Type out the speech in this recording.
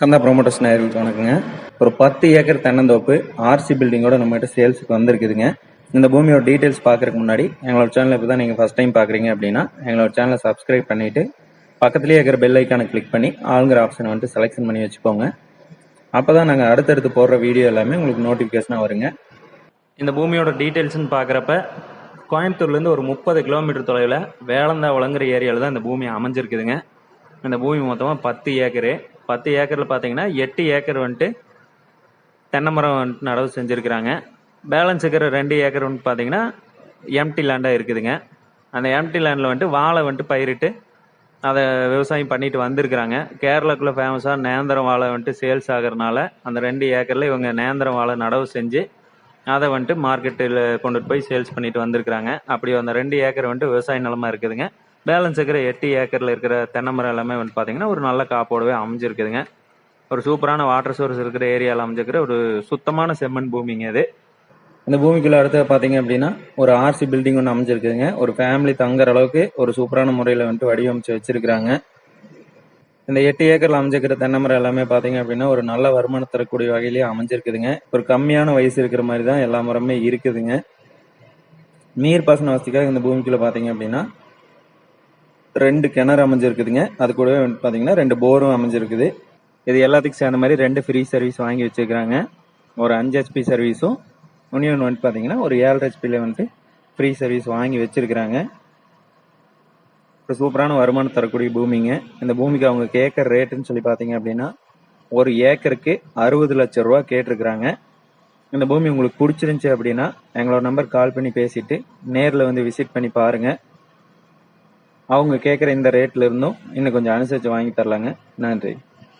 கந்தா promoters நேயர்களுக்கு வணக்கங்க. ஒரு பத்து ஏக்கர் தென்னந்தோப்பு ஆர்சி பில்டிங்கோட நம்மகிட்ட சேல்ஸுக்கு வந்திருக்குதுங்க. இந்த பூமியோட டீட்டெயில்ஸ் பார்க்கறதுக்கு முன்னாடி எங்களோட சேனல் இப்போ தான் நீங்கள் ஃபஸ்ட் டைம் பார்க்குறீங்க அப்படின்னா எங்களோட சேனலை சப்ஸ்கிரைப் பண்ணிட்டு பக்கத்துலேயே இருக்கிற பெல் ஐக்கானை கிளிக் பண்ணி ஆளுங்கிற ஆப்ஷனை வந்துட்டு செலெக்ஷன் பண்ணி வச்சுக்கோங்க. அப்போ தான் நாங்கள் அடுத்தடுத்து போடுற வீடியோ எல்லாமே உங்களுக்கு நோட்டிஃபிகேஷனாக வருங்க. இந்த பூமியோட டீட்டெயில்ஸ்னு பார்க்குறப்ப கோயம்புத்தூர்லேருந்து ஒரு முப்பது கிலோமீட்டர் தொலைவில் வேளந்தா வளங்குற ஏரியாவில் தான் இந்த பூமி அமைஞ்சிருக்குதுங்க. இந்த பூமி மொத்தமாக பத்து ஏக்கரு. பத்து ஏக்கரில் பார்த்தீங்கன்னா எட்டு ஏக்கர் வந்துட்டு தென்னை மரம் வந்துட்டு நடவு செஞ்சுருக்கிறாங்க. பேலன்ஸ் இருக்கிற ரெண்டு ஏக்கர் வந்துட்டு பார்த்தீங்கன்னா எம்டி லேண்டாக இருக்குதுங்க. அந்த எம்டி லேண்டில் வந்துட்டு வாழை வந்துட்டு பயிரிட்டு அதை விவசாயம் பண்ணிட்டு வந்திருக்கிறாங்க. கேரளாக்குள்ள ஃபேமஸாக நேந்திரம் வாழை வந்துட்டு சேல்ஸ் ஆகிறனால அந்த ரெண்டு ஏக்கரில் இவங்க நேந்திரம் வாழை நடவு செஞ்சு அதை வந்துட்டு மார்க்கெட்டில் கொண்டுட்டு போய் சேல்ஸ் பண்ணிட்டு வந்திருக்கிறாங்க. அப்படி அந்த ரெண்டு ஏக்கர் வந்துட்டு விவசாய நிலமாக இருக்குதுங்க. பேலன்ஸ் இருக்கிற எட்டு ஏக்கரில் இருக்கிற தென்னை மரம் எல்லாமே வந்துட்டு பார்த்தீங்கன்னா ஒரு நல்ல காப்போடவே அமைஞ்சிருக்குதுங்க. ஒரு சூப்பரான வாட்டர் சோர்ஸ் இருக்கிற ஏரியாவில் அமைஞ்சிருக்கிற ஒரு சுத்தமான செம்மண் பூமிங்க இது. இந்த பூமிக்குள்ள அடுத்து பார்த்தீங்க அப்படின்னா ஒரு ஆர்சி பில்டிங் ஒன்று அமைஞ்சிருக்குதுங்க. ஒரு ஃபேமிலி தங்குற அளவுக்கு ஒரு சூப்பரான முறையில் வந்துட்டு வடிவமைச்சு வச்சிருக்கிறாங்க. இந்த எட்டு ஏக்கரில் அமைஞ்சிருக்கிற தென்னை மரம் எல்லாமே பார்த்தீங்க அப்படின்னா ஒரு நல்ல வருமானம் தரக்கூடிய வகையிலேயே அமைஞ்சிருக்குதுங்க. ஒரு கம்மியான வயசு இருக்கிற மாதிரி தான் எல்லா மரமே இருக்குதுங்க. நீர் பாசன வசதிக்காக இந்த பூமிக்குள்ள பார்த்தீங்க அப்படின்னா ரெண்டு கிணறு அமைஞ்சிருக்குதுங்க. அது கூடவே வந்து பார்த்தீங்கன்னா ரெண்டு போரும் அமைஞ்சிருக்குது. இது எல்லாத்துக்கும் சேர்ந்த மாதிரி ரெண்டு ஃப்ரீ சர்வீஸ் வாங்கி வச்சிருக்கிறாங்க. ஒரு அஞ்சு ஹெச்பி சர்வீஸும் இன்னொன்று வந்துட்டு பார்த்தீங்கன்னா ஒரு ஏழு ஹெச்பியில் வந்துட்டு ஃப்ரீ சர்வீஸ் வாங்கி வச்சுருக்கிறாங்க. ஒரு சூப்பரான வருமானம் தரக்கூடிய பூமிங்க. இந்த பூமிக்கு அவங்க கேட்குற ரேட்டுன்னு சொல்லி பார்த்தீங்க அப்படின்னா ஒரு ஏக்கருக்கு அறுபது லட்சம் ரூபா கேட்டிருக்கிறாங்க. இந்த பூமி உங்களுக்கு பிடிச்சிருந்துச்சி அப்படின்னா எங்களோட நம்பர் கால் பண்ணி பேசிட்டு நேரில் வந்து விசிட் பண்ணி பாருங்கள் அவங்க கேட்குற இந்த ரேட்ல இருந்தும் இன்னும் கொஞ்சம் அனுசரித்து வாங்கி தரலாங்க. நன்றி.